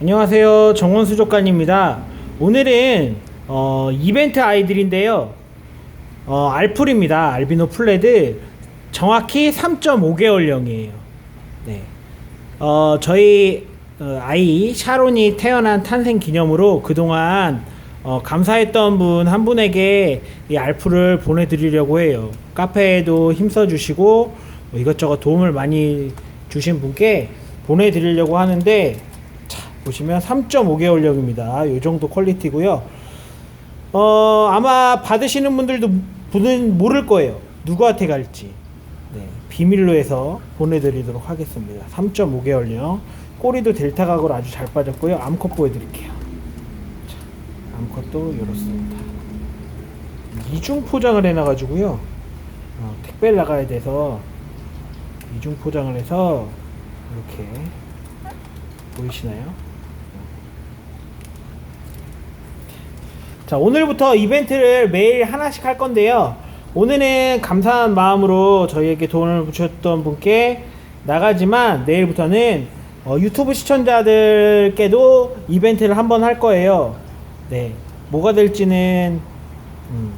안녕하세요. 정원수 조관입니다. 오늘은 어, 이벤트 아이들인데요. 어, 알풀입니다. 알비노 플레드 정확히 3.5개월령이에요. 네. 어, 저희 어, 아이 샤론이 태어난 탄생 기념으로 그동안 어, 감사했던 분 한 분에게 이 알풀을 보내드리려고 해요. 카페에도 힘써주시고 뭐 이것저것 도움을 많이 주신 분께 보내드리려고 하는데 자, 보시면 3.5개월령입니다. 이 정도 퀄리티고요. 어, 아마 받으시는 분들도 분은 모를 거예요. 누구한테 갈지. 네, 비밀로 해서 보내드리도록 하겠습니다. 3.5개월령. 꼬리도 델타 각으로 아주 잘 빠졌고요. 암컷 보여드릴게요. 자, 암컷도 이렇습니다. 이중 포장을 해놔가지고요. 어, 택배를 나가야 돼서 이중 포장을 해서 이렇게 보이시나요? 자 오늘부터 이벤트를 매일 하나씩 할 건데요. 오늘은 감사한 마음으로 저희에게 돈을 주셨던 분께 나가지만 내일부터는 어, 유튜브 시청자들께도 이벤트를 한번 할 거예요. 네 뭐가 될지는 음,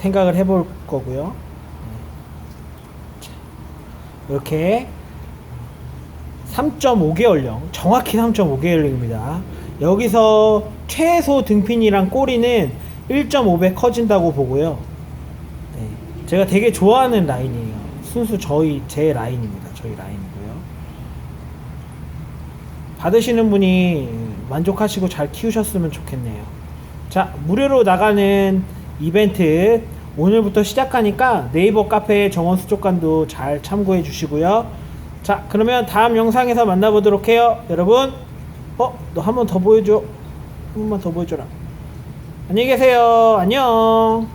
생각을 해볼 거고요. 네. 자, 이렇게 3.5개월령 정확히 3.5개월령입니다 여기서 최소 등핀이랑 꼬리는 1.5배 커진다고 보고요. 네, 제가 되게 좋아하는 라인이에요. 순수 저희 제 라인입니다. 저희 라인이고요. 받으시는 분이 만족하시고 잘 키우셨으면 좋겠네요. 자 무료로 나가는 이벤트 오늘부터 시작하니까 네이버 카페 정원 수족관도 잘 참고해 주시고요. 자 그러면 다음 영상에서 만나보도록 해요. 여러분 어? 너 한 번 더 보여줘. 한 번만 더 보여줘라. 안녕히 계세요. 안녕